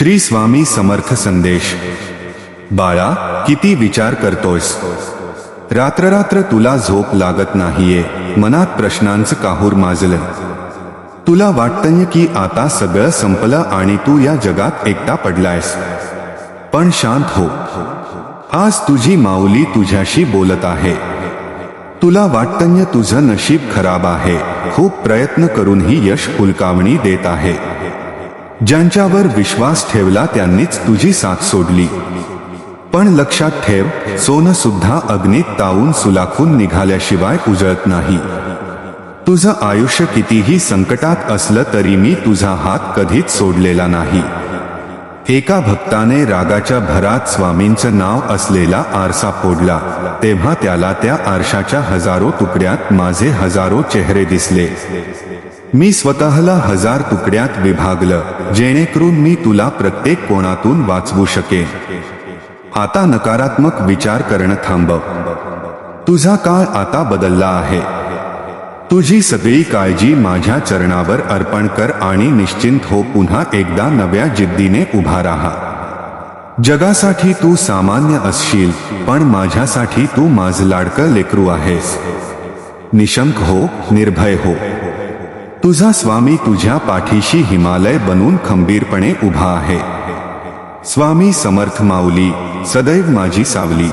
श्री स्वामी समर्थ संदेश. बाळा किती विचार करतोयस? रात्र तुला झोप लागत नाहीये मनात प्रश्नांचं काहूर माजलं. तुला वाटतंय की आता सगळं संपलं आणि तू या जगात एकटा पडलायस. पण शांत हो. आज तुझी माऊली तुझ्याशी बोलत आहे. तुला वाटतंय तुझं नशीब खराब आहे. खूप प्रयत्न करूनही यश फुलकावणी देत आहे. ज्यांच्यावर विश्वास ठेवला त्यांनीच तुझी साथ सोडली. पण लक्षात ठेव सोनं सुद्धा अग्नीत तावून सुलाखून निघाल्याशिवाय उजळत नाही. तुझं आयुष्य कितीही संकटात असलं तरी मी तुझा हात कधीच सोडलेला नाही. एका भक्ताने रागाच्या भरात स्वामींचं नाव असलेला आरसा फोडला. तेव्हा त्याला त्या आरशाच्या हजारो तुकड्यात माझे हजारो चेहरे दिसले. मी स्वतःला हजार तुकड्यात विभागलं जेणेकरून मी तुला प्रत्येक कोणातून वाचवू शकेन. आता नकारात्मक विचार करणं थांबव तुझा काळ आता बदलला आहे. तुझी सगळी काळजी माझ्या चरणावर अर्पण कर आणि निश्चिंत हो पुन्हा एकदा नव्या जिद्दीने उभा राहा. जगासाठी तू सामान्य असशील पण माझ्यासाठी तू माझ लाडकं लेकरू आहेस. निशंक हो निर्भय हो. तुझा स्वामी तुझ्या पाठीशी हिमालय बनून खंबीरपणे उभा आहे. स्वामी समर्थ माऊली सदैव माझी सावली.